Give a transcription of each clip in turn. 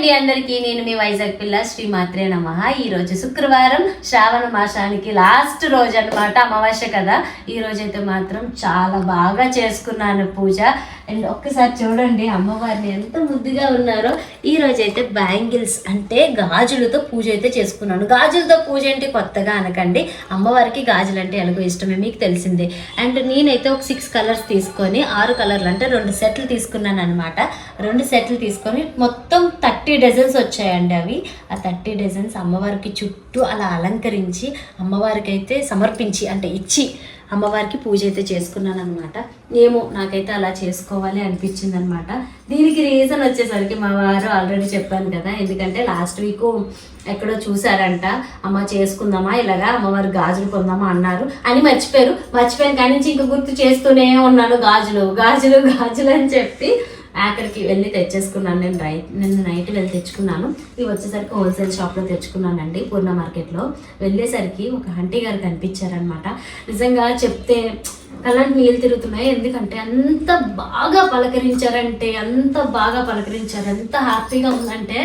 అండి అందరికీ నేను మీ వైజాగ్ పిల్ల శ్రీ మాత్రే నమ. ఈ రోజు శుక్రవారం శ్రావణ మాసానికి లాస్ట్ రోజు అన్నమాట అమావాస్య కదా. ఈ మాత్రం చాలా బాగా చేసుకున్నాను పూజ. అండ్ ఒక్కసారి చూడండి అమ్మవారిని ఎంత ముద్దుగా ఉన్నారో. ఈ రోజు అయితే బ్యాంగిల్స్ అంటే గాజులతో పూజ అయితే చేసుకున్నాను. గాజులతో పూజ అంటే కొత్తగా అనకండి. అమ్మవారికి గాజులు అంటే ఎలాగో ఇష్టమే మీకు తెలిసిందే. అండ్ నేనైతే ఒక సిక్స్ కలర్స్ తీసుకొని ఆరు కలర్లు అంటే రెండు సెట్లు తీసుకున్నాను అనమాట రెండు సెట్లు తీసుకొని మొత్తం థర్టీ డజన్స్ వచ్చాయండి అవి. ఆ థర్టీ డజన్స్ అమ్మవారికి చుట్టూ అలా అలంకరించి అమ్మవారికి అయితే సమర్పించి అంటే ఇచ్చి అమ్మవారికి పూజ అయితే చేసుకున్నాను అనమాట ఏమో నాకైతే అలా చేసుకోవాలి అనిపించింది అనమాట దీనికి రీజన్ వచ్చేసరికి మా వారు ఆల్రెడీ చెప్పాను కదా ఎందుకంటే లాస్ట్ వీక్ ఎక్కడో చూసారంట అమ్మ చేసుకుందామా ఇలాగా అమ్మవారు గాజులు కొందామా అన్నారు అని మర్చిపోయారు. మర్చిపోయాను కానీ నుంచి ఇంకా గుర్తు చేస్తూనే ఉన్నాను గాజులు గాజులు గాజులు అని చెప్పి ఆఖరికి వెళ్ళి తెచ్చేసుకున్నాను. నేను రైట్ నేను నైట్ వెళ్ళి తెచ్చుకున్నాను. ఇవి వచ్చేసరికి హోల్సేల్ షాప్లో తెచ్చుకున్నానండి పూర్ణ మార్కెట్లో. వెళ్ళేసరికి ఒక ఆంటీ గారు కనిపించారనమాట నిజంగా చెప్తే కళ్ళంటి నీళ్ళు తిరుగుతున్నాయి. ఎందుకంటే అంత బాగా పలకరించారంటే అంత బాగా పలకరించారు ఎంత హ్యాపీగా ఉందంటే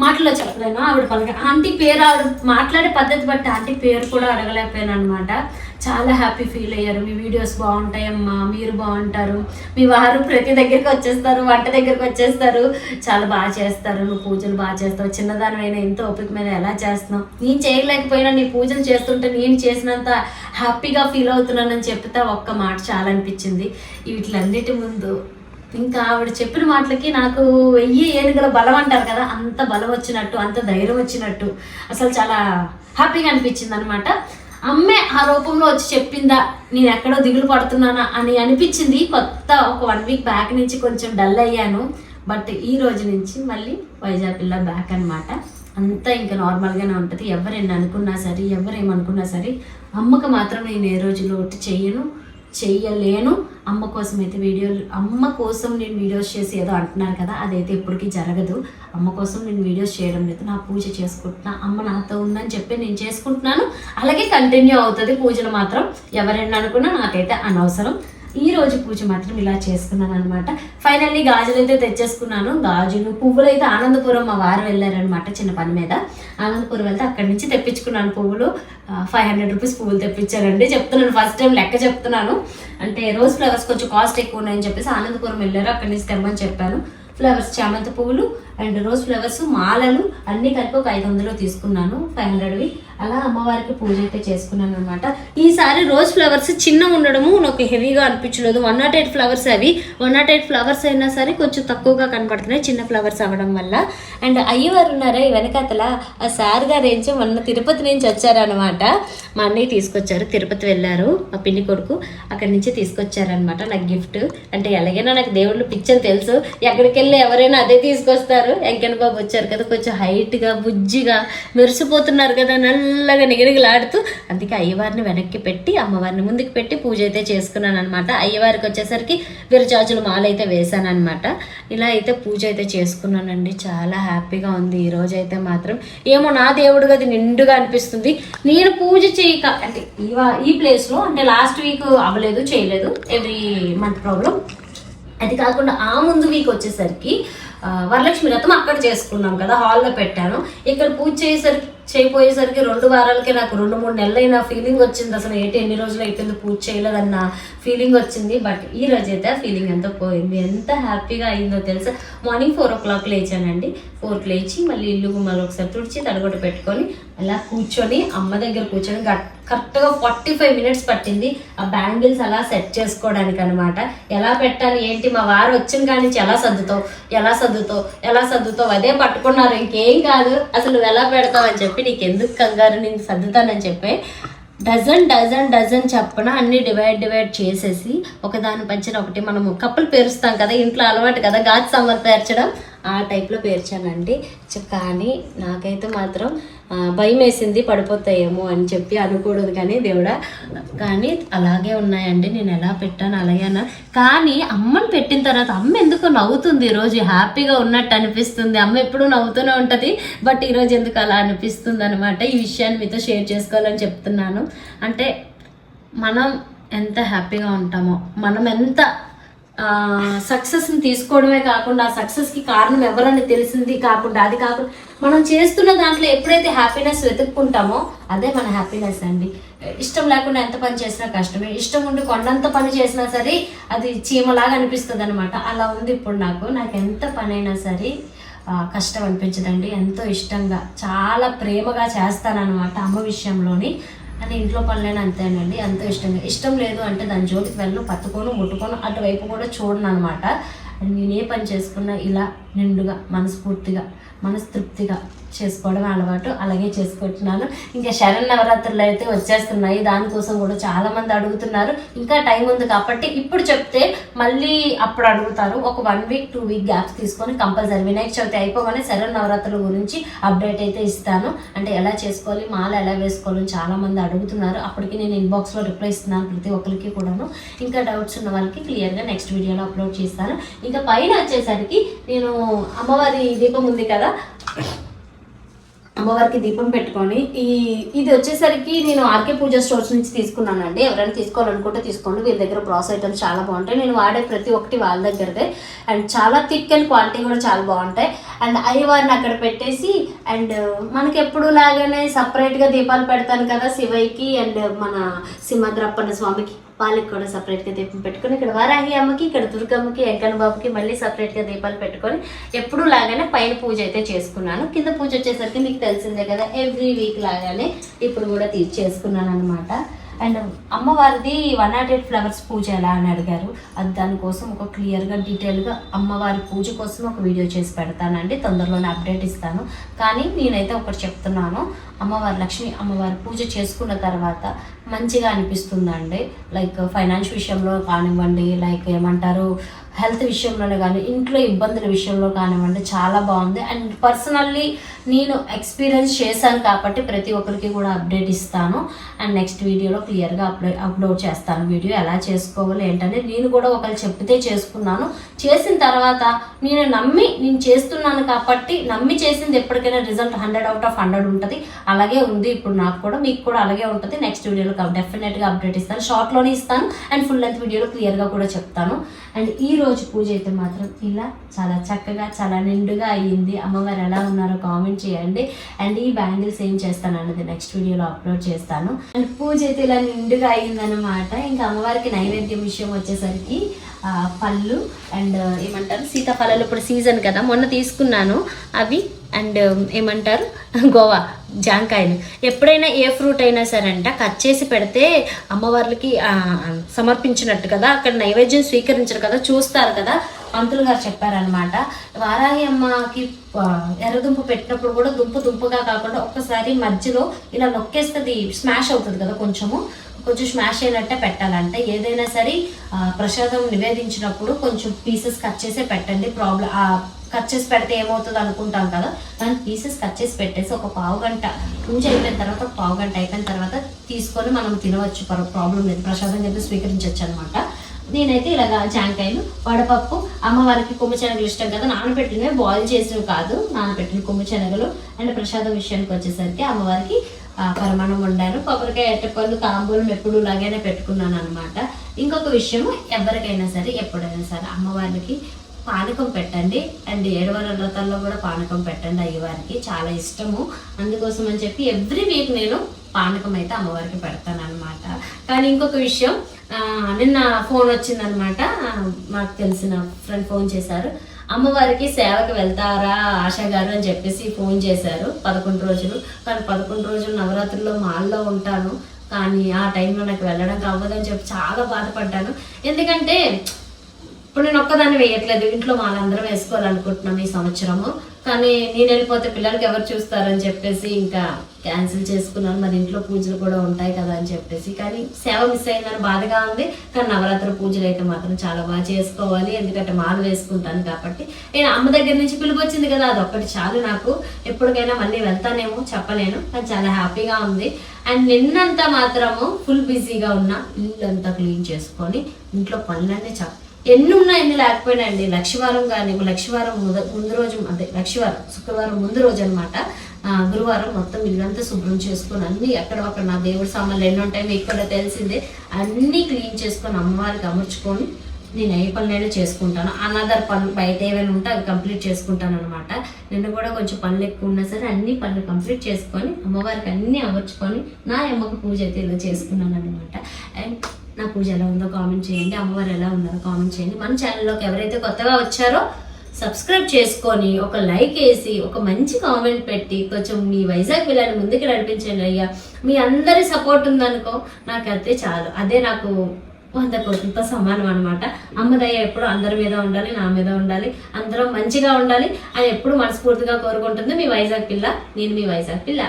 మాటలో చెప్పలేను. ఆవిడ పలక ఆంటీ పేరు ఆవిడ మాట్లాడే పద్ధతి బట్టి ఆంటీ పేరు కూడా అడగలేకపోయాను అనమాట చాలా హ్యాపీ ఫీల్ అయ్యారు. మీ వీడియోస్ బాగుంటాయమ్మా మీరు బాగుంటారు. మీ వారు ప్రతి దగ్గరికి వచ్చేస్తారు వంట దగ్గరికి వచ్చేస్తారు. చాలా బాగా చేస్తారు. నువ్వు పూజలు బాగా చేస్తావు. చిన్నదానివైనా ఎంత ఓపిక మీద ఎలా చేస్తున్నావు? నేను చేయలేకపోయినా నీ పూజలు చేస్తుంటే నేను చేసినంత హ్యాపీగా ఫీల్ అవుతున్నానని చెప్తే ఒక్క మాట చాలా అనిపించింది వీటిలన్నిటి ముందు ఇంకా ఆవిడ చెప్పిన మాటలకి నాకు వెయ్యి ఏనుగుల బలం అంటారు కదా అంత బలం వచ్చినట్టు అంత ధైర్యం వచ్చినట్టు అసలు చాలా హ్యాపీగా అనిపించింది అనమాట అమ్మే ఆ రూపంలో వచ్చి చెప్పిందా నేను ఎక్కడో దిగులు పడుతున్నానా? అని అనిపించింది. కొత్త ఒక వన్ వీక్ బ్యాక్ నుంచి కొంచెం డల్ అయ్యాను. బట్ ఈ రోజు నుంచి మళ్ళీ వైజాగ్ పిల్ల బ్యాక్ అనమాట అంతా ఇంకా నార్మల్గానే ఉంటుంది. ఎవరైనా అనుకున్నా సరే ఎవరేమనుకున్నా సరే అమ్మకు మాత్రం నేను ఏ రోజు లోటు చేయను చెయ్యలేను. అమ్మ కోసం అయితే వీడియోలు అమ్మ కోసం నేను వీడియోస్ చేసి ఏదో అంటున్నాను కదా అదైతే ఇప్పటికీ జరగదు. అమ్మ కోసం నేను వీడియోస్ చేయడం లేదు. నా పూజ చేసుకుంటున్నా. అమ్మ నాతో ఉందని చెప్పి నేను చేసుకుంటున్నాను. అలాగే కంటిన్యూ అవుతుంది పూజలు మాత్రం. ఎవరైనా అనుకున్నా నాకైతే అనవసరం. ఈ రోజు పూజ మాత్రం ఇలా చేసుకున్నాను అనమాట ఫైనల్లీ గాజులు అయితే తెచ్చేసుకున్నాను. గాజులు పువ్వులు అయితే ఆనందపురం మా వారు వెళ్ళారనమాట చిన్న పని మీద. ఆనందపురం వెళ్తే అక్కడి నుంచి తెప్పించుకున్నాను పువ్వులు. ఫైవ్ హండ్రెడ్ రూపీస్ పువ్వులు తెప్పించారండి. చెప్తున్నాను ఫస్ట్ టైం లెక్క చెప్తున్నాను. అంటే రోజ్ ఫ్లవర్స్ కొంచెం కాస్ట్ ఎక్కువ ఉన్నాయని చెప్పేసి ఆనందపురం వెళ్ళారు. అక్కడి నుంచి తెమ్మని చెప్పాను. ఫ్లవర్స్ చామంతి పువ్వులు అండ్ రోజ్ ఫ్లవర్స్ మాలలు అన్నీ కలిపి ఒక ఐదు వందలు తీసుకున్నాను ఫైవ్ హండ్రెడ్వి అలా అమ్మవారికి పూజ అయితే చేసుకున్నాను అనమాట ఈసారి రోజ్ ఫ్లవర్స్ చిన్న ఉండడము నాకు హెవీగా అనిపించలేదు. వన్ నాట్ ఎయిట్ ఫ్లవర్స్ అవి. వన్ నాట్ ఎయిట్ ఫ్లవర్స్ అయినా సరే కొంచెం తక్కువగా కనపడుతున్నాయి చిన్న ఫ్లవర్స్ అవ్వడం వల్ల. అండ్ అయ్యవారు ఉన్నారా ఈ వెనకాతల ఆ సార్ గారు ఏం మొన్న తిరుపతి నుంచి వచ్చారనమాట మా అన్నయ్య తీసుకొచ్చారు తిరుపతి వెళ్ళారు మా పిల్లి కొడుకు అక్కడి నుంచి తీసుకొచ్చారనమాట నాకు గిఫ్ట్ అంటే ఎలాగైనా నాకు దేవుళ్ళు పిచ్చని తెలుసు. ఎక్కడికి వెళ్ళి ఎవరైనా అదే తీసుకొస్తారు. వెంకన్న బాబు వచ్చారు కదా కొంచెం హైట్గా బుజ్జిగా మెరిసిపోతున్నారు కదా నల్లగా నిగనిగలాడుతూ. అందుకే అయ్యవారిని వెనక్కి పెట్టి అమ్మవారిని ముందుకు పెట్టి పూజ అయితే చేసుకున్నాను అనమాట అయ్యవారికి వచ్చేసరికి విరచాచులు మాల అయితే వేశాను అనమాట ఇలా అయితే పూజ అయితే చేసుకున్నానండి. చాలా హ్యాపీగా ఉంది. ఈ రోజు అయితే మాత్రం ఏమో నా దేవుడు అది నిండుగా అనిపిస్తుంది. నేను పూజ చేయక అంటే ఈ ప్లేస్లో అంటే లాస్ట్ వీక్ అవ్వలేదు చేయలేదు. ఎవ్రీ మంత్ ప్రాబ్లం అది కాకుండా ఆ ముందు వీక్ వచ్చేసరికి వరలక్ష్మి వ్రతం అక్కడ చేసుకున్నాం కదా హాల్లో పెట్టాను. ఇక్కడ పూజ చేసేసరికి చేయపోయేసరికి రెండు వారాలకే నాకు రెండు మూడు నెలలైన ఫీలింగ్ వచ్చింది అసలు. ఏంటి ఎన్ని రోజులు అయిపోయింది పూజ చేయలేదన్న ఫీలింగ్ వచ్చింది. బట్ ఈ రోజు అయితే ఆ ఫీలింగ్ ఎంత పోయింది? ఎంత హ్యాపీగా అయిందో తెలుసా? మార్నింగ్ ఫోర్ ఓ క్లాక్ లేచానండి ఫోర్కి లేచి మళ్ళీ ఇల్లు మళ్ళీ ఒకసారి తుడిచి తడగొట్ట పెట్టుకొని అలా కూర్చొని అమ్మ దగ్గర కూర్చొని కరెక్ట్గా ఫార్టీ ఫైవ్ మినిట్స్ పట్టింది. ఆ బ్యాంగిల్స్ అలా సెట్ చేసుకోవడానికి అనమాట ఎలా పెట్టాలి ఏంటి? మా వారు వచ్చిన కాడి నుంచి ఎలా సర్దుతావు? ఎలా సర్దుతావు? ఎలా సర్దుతావు? అదే పట్టుకున్నారు. ఇంకేం కాదు. అసలు నువ్వు ఎలా పెడతావు అని చెప్పి నీకు ఎందుకు కంగారు? నేను సర్దుతానని చెప్పి. డజన్ డజన్ డజన్ చెప్పన అన్ని డివైడ్ డివైడ్ చేసేసి ఒకదాని పంచిన ఒకటి మనము కప్పులు పేరుస్తాం కదా ఇంట్లో అలవాటు కదా గాజు సాంబార్ పేర్చడం ఆ టైప్లో పేర్చానండి. కానీ నాకైతే మాత్రం భయం వేసింది పడిపోతాయేమో అని చెప్పి అనుకూడదు కానీ దేవుడా కానీ అలాగే ఉన్నాయండి నేను ఎలా పెట్టాను అలాగే అన్నా. కానీ అమ్మని పెట్టిన తర్వాత అమ్మ ఎందుకు నవ్వుతుంది? ఈరోజు హ్యాపీగా ఉన్నట్టు అనిపిస్తుంది. అమ్మ ఎప్పుడూ నవ్వుతూనే ఉంటుంది బట్ ఈరోజు ఎందుకు అలా అనిపిస్తుంది అనమాట ఈ విషయాన్ని మీతో షేర్ చేసుకోవాలని చెప్తున్నాను. అంటే మనం ఎంత హ్యాపీగా ఉంటామో మనం ఎంత సక్సెస్ని తీసుకోవడమే కాకుండా ఆ సక్సెస్కి కారణం ఎవరని తెలిసింది కాకుండా అది కాకుండా మనం చేస్తున్న దాంట్లో ఎప్పుడైతే హ్యాపీనెస్ వెతుక్కుంటామో అదే మన హ్యాపీనెస్ అండి. ఇష్టం లేకుండా ఎంత పని చేసినా కష్టమే. ఇష్టం ఉండి కొండంత పని చేసినా సరే అది చీమలాగా అనిపిస్తుంది అనమాట అలా ఉంది ఇప్పుడు నాకు. నాకు ఎంత పని అయినా సరే కష్టం అనిపించదండి. ఎంతో ఇష్టంగా చాలా ప్రేమగా చేస్తానన్నమాట అమ్మ విషయంలోని. నాకు ఇంట్లో పనులైన అంతేనండి. ఎంతో ఇష్టంగా ఇష్టం లేదు అంటే దాని జోలికి వెళ్ళను పట్టుకోను ముట్టుకోను అటువైపు కూడా చూడను అనమాట నేను ఏ పని చేసుకున్నా ఇలా నిండుగా మనస్ఫూర్తిగా మనస్తృప్తిగా చేసుకోవడం అలవాటు. అలాగే చేసుకుంటున్నాను. ఇంకా శరణ్ నవరాత్రులు అయితే వచ్చేస్తున్నాయి. దానికోసం కూడా చాలామంది అడుగుతున్నారు. ఇంకా టైం ఉంది కాబట్టి ఇప్పుడు చెప్తే మళ్ళీ అప్పుడు అడుగుతారు. ఒక one week two week gaps తీసుకొని కంపల్సరీ వినాయక చవితి అయిపోగానే శరణ్ నవరాత్రుల గురించి అప్డేట్ అయితే ఇస్తాను. అంటే ఎలా చేసుకోవాలి మాల ఎలా వేసుకోవాలి చాలా మంది అడుగుతున్నారు. అప్పటికి నేను ఇన్బాక్స్లో రిప్లై ఇస్తున్నాను ప్రతి ఒక్కరికి కూడాను. ఇంకా డౌట్స్ ఉన్న వాళ్ళకి క్లియర్గా నెక్స్ట్ వీడియోలో అప్లోడ్ చేస్తాను. ఇంకా పైన వచ్చేసరికి నేను అమ్మవారి దీపం ఉంది కదా? అమ్మవారికి దీపం పెట్టుకొని ఈ ఇది వచ్చేసరికి నేను ఆర్కే పూజ స్టోర్స్ నుంచి తీసుకున్నానండి. ఎవరైనా తీసుకోవాలనుకుంటే తీసుకోండి. వీళ్ళ దగ్గర బ్రాస్ ఐటమ్స్ చాలా బాగుంటాయి. నేను వాడే ప్రతి ఒక్కటి వాళ్ళ దగ్గరదే. అండ్ చాలా థిక్ అండ్ క్వాలిటీ కూడా చాలా బాగుంటాయి. అండ్ అయ్యవారిని అక్కడ పెట్టేసి అండ్ మనకి ఎప్పుడు లాగానే సపరేట్గా దీపాలు పెడతాను కదా శివయ్యకి అండ్ మన సింహద్రప్పన్న స్వామికి. వాళ్ళకి కూడా సపరేట్గా దీపం పెట్టుకొని ఇక్కడ వారాహి అమ్మకి ఇక్కడ దుర్గమ్మకి వెంకన్న బాబుకి మళ్ళీ సపరేట్గా దీపాలు పెట్టుకొని ఎప్పుడు లాగానే పైన పూజ అయితే చేసుకున్నాను. కింద పూజ వచ్చేసరికి మీకు తెలిసిందే కదా ఎవ్రీ వీక్ లాగానే ఇప్పుడు కూడా తీ చేసుకున్నాను అనమాట అండ్ అమ్మవారిది వన్ నాట్ ఎయిట్ ఫ్లవర్స్ పూజ ఎలా అని అడిగారు. అది దానికోసం ఒక క్లియర్గా డీటెయిల్గా అమ్మవారి పూజ కోసం ఒక వీడియో చేసి పెడతానండి. తొందరలోనే అప్డేట్ ఇస్తాను. కానీ నేనైతే ఒకటి చెప్తున్నాను. అమ్మవారి లక్ష్మి అమ్మవారి పూజ చేసుకున్న తర్వాత మంచిగా అనిపిస్తుందండి. లైక్ ఫైనాన్స్ విషయంలో కానివ్వండి లైక్ ఏమంటారు హెల్త్ విషయంలోనే కానీ ఇంట్లో ఇబ్బందుల విషయంలో కానివ్వండి చాలా బాగుంది. అండ్ పర్సనల్లీ నేను ఎక్స్పీరియన్స్ చేశాను కాబట్టి ప్రతి ఒక్కరికి కూడా అప్డేట్ ఇస్తాను. అండ్ నెక్స్ట్ వీడియోలో క్లియర్గా అప్లోడ్ అప్లోడ్ చేస్తాను వీడియో ఎలా చేసుకోవాలి ఏంటని. నేను కూడా ఒకరు చెప్తే చేసుకున్నాను. చేసిన తర్వాత నేను నమ్మి నేను చేస్తున్నాను కాబట్టి నమ్మి చేసింది ఎప్పటికైనా result hundred out of hundred ఉంటుంది. అలాగే ఉంది ఇప్పుడు నాకు కూడా మీకు కూడా అలాగే ఉంటుంది. నెక్స్ట్ వీడియోలో డెఫినెట్గా అప్డేట్ ఇస్తాను. షార్ట్లోనే ఇస్తాను. అండ్ ఫుల్ లెంత్ వీడియోలో క్లియర్గా కూడా చెప్తాను. అండ్ ఈ రోజు పూజ అయితే మాత్రం ఇలా చాలా చక్కగా చాలా నిండుగా అయ్యింది. అమ్మవారు ఎలా ఉన్నారో కామెంట్ చేయండి. అండ్ ఈ బ్యాంగిల్స్ ఏం చేస్తాను అన్నది నెక్స్ట్ వీడియోలో అప్లోడ్ చేస్తాను. అండ్ పూజ అయితే ఇలా నిండుగా అయ్యిందనమాట ఇంకా అమ్మవారికి నైవేద్యం విషయం వచ్చేసరికి పళ్ళు అండ్ ఏమంటారు సీతాఫలాలు ఇప్పుడు సీజన్ కదా మొన్న తీసుకున్నాను అవి. అండ్ ఏమంటారు గోవా. జాంకాయలు. ఎప్పుడైనా ఏ ఫ్రూట్ అయినా సరే అంట కట్ చేసి పెడితే అమ్మవార్లకి సమర్పించినట్టు కదా అక్కడ నైవేద్యం స్వీకరించరు కదా చూస్తారు కదా పంతులు గారు చెప్పారనమాట వారాహి అమ్మకి ఆ, ఎర్రదుంప పెట్టినప్పుడు కూడా దుంప దుంపగా కాకుండా ఒక్కసారి మధ్యలో ఇలా నొక్కేస్తుంది స్మాష్ అవుతుంది కదా కొంచెము కొంచెం స్మాష్ అయినట్టే పెట్టాలంటే. ఏదైనా సరే ప్రసాదం నివేదించినప్పుడు కొంచెం పీసెస్ కట్ చేసే పెట్టండి. ప్రాబ్లం కట్ చేసి పెడితే ఏమవుతుంది అనుకుంటాం కదా? దాని పీసెస్ కట్ చేసి పెట్టేసి ఒక పావు గంట పూజ అయిపోయిన తర్వాత ఒక పావు గంట అయిపోయిన తర్వాత తీసుకొని మనం తినవచ్చు. ప్రాబ్లం లేదు. ప్రసాదం చెప్పి స్వీకరించవచ్చు అనమాట నేనైతే ఇలాగా జాంకాయలు వడపప్పు అమ్మవారికి కొమ్ము శనగలు ఇష్టం కదా? నానబెట్టినవి బాయిల్ చేసినవి కాదు. నానబెట్టిన కొమ్ము శనగలు అండ్ ప్రసాదం విషయానికి వచ్చేసరికి అమ్మవారికి పరిమాణం పరమాణం వండాను. కొబ్బరికాయ ఎట్టపళ్ళు తాంబూలం ఎప్పుడు లాగానే పెట్టుకున్నాను అనమాట ఇంకొక విషయం ఎవరికైనా సరే ఎప్పుడైనా సరే అమ్మవారికి పానకం పెట్టండి. అండ్ ఏడవర వ్రతాల్లో కూడా పానకం పెట్టండి అయ్యవారికి. చాలా ఇష్టము. అందుకోసం అని చెప్పి ఎవ్రీ వీక్ నేను పానకం అయితే అమ్మవారికి పెడతానమాట కానీ ఇంకొక విషయం నిన్న ఫోన్ వచ్చిందనమాట మాకు తెలిసిన ఫ్రెండ్ ఫోన్ చేశారు. అమ్మవారికి సేవకి వెళ్తారా ఆశా గారు అని చెప్పేసి ఫోన్ చేశారు. పదకొండు రోజులు. కానీ పదకొండు రోజులు నవరాత్రుల్లో మాల్లో ఉంటాను. కానీ ఆ టైంలో నాకు వెళ్ళడం అవ్వదని చెప్పి చాలా బాధపడ్డాను. ఎందుకంటే ఇప్పుడు నేను ఒక్కదాన్ని వేయట్లేదు. ఇంట్లో వాళ్ళందరం వేసుకోవాలనుకుంటున్నాం ఈ సంవత్సరము. కానీ నేను వెళ్ళిపోతే పిల్లలకి ఎవరు చూస్తారని చెప్పేసి ఇంకా క్యాన్సిల్ చేసుకున్నాను. మరి ఇంట్లో పూజలు కూడా ఉంటాయి కదా అని చెప్పేసి. కానీ సేవ మిస్ అయిందని బాధగా ఉంది. కానీ నవరాత్రి పూజలు అయితే మాత్రం చాలా బాగా చేసుకోవాలి. ఎందుకంటే మాలు వేసుకుంటాను కాబట్టి. నేను అమ్మ దగ్గర నుంచి పిలుపు వచ్చింది కదా అదొక్కటి చాలు నాకు. ఎప్పటికైనా మళ్ళీ వెళ్తానేమో చెప్పలేను. కానీ చాలా హ్యాపీగా ఉంది. అండ్ నిన్నంతా మాత్రము ఫుల్ బిజీగా ఉన్న ఇల్లంతా అంతా క్లీన్ చేసుకొని ఇంట్లో పనులన్నీ చ ఎన్ని ఉన్నా ఎన్ని లేకపోయినా అండి లక్షవారం కానీ లక్షవారం ముందు రోజు అదే లక్షవారం శుక్రవారం ముందు రోజు అనమాట గురువారం మొత్తం ఇల్లంతా శుభ్రం చేసుకొని అన్ని ఎక్కడ అక్కడ నా దేవుడి సామాన్లు ఎన్ని ఉంటాయి మీకు కూడా తెలిసిందే. అన్నీ క్లీన్ చేసుకొని అమ్మవారికి అమర్చుకొని నేను ఏ పనులైనా చేసుకుంటాను. అనదర్ పనులు బయట ఏమైనా ఉంటే అవి కంప్లీట్ చేసుకుంటాను అనమాట నిన్న కూడా కొంచెం పనులు ఎక్కువ ఉన్నా సరే అన్ని పనులు కంప్లీట్ చేసుకొని అమ్మవారికి అన్ని అమర్చుకొని నా అమ్మకు పూజ అయితే ఇలా చేసుకున్నాను అనమాట అండ్ నా పూజ ఎలా ఉందో కామెంట్ చేయండి. అమ్మవారు ఎలా ఉన్నారో కామెంట్ చేయండి. మన ఛానల్లోకి ఎవరైతే కొత్తగా వచ్చారో సబ్స్క్రైబ్ చేసుకొని ఒక లైక్ వేసి ఒక మంచి కామెంట్ పెట్టి కొంచెం మీ వైజాగ్ పిల్లల్ని ముందుకు నడిపించండి అయ్యా. మీ అందరి సపోర్ట్ ఉందనుకో నాకైతే చాలు. అదే నాకు వంద కోట్లతో సమానం అనమాట అమ్మదయ్య ఎప్పుడు అందరి మీద ఉండాలి నా మీద ఉండాలి. అందరం మంచిగా ఉండాలి అని ఎప్పుడు మనస్ఫూర్తిగా కోరుకుంటుంది మీ వైజాగ్ పిల్ల. నేను మీ వైజాగ్ పిల్ల.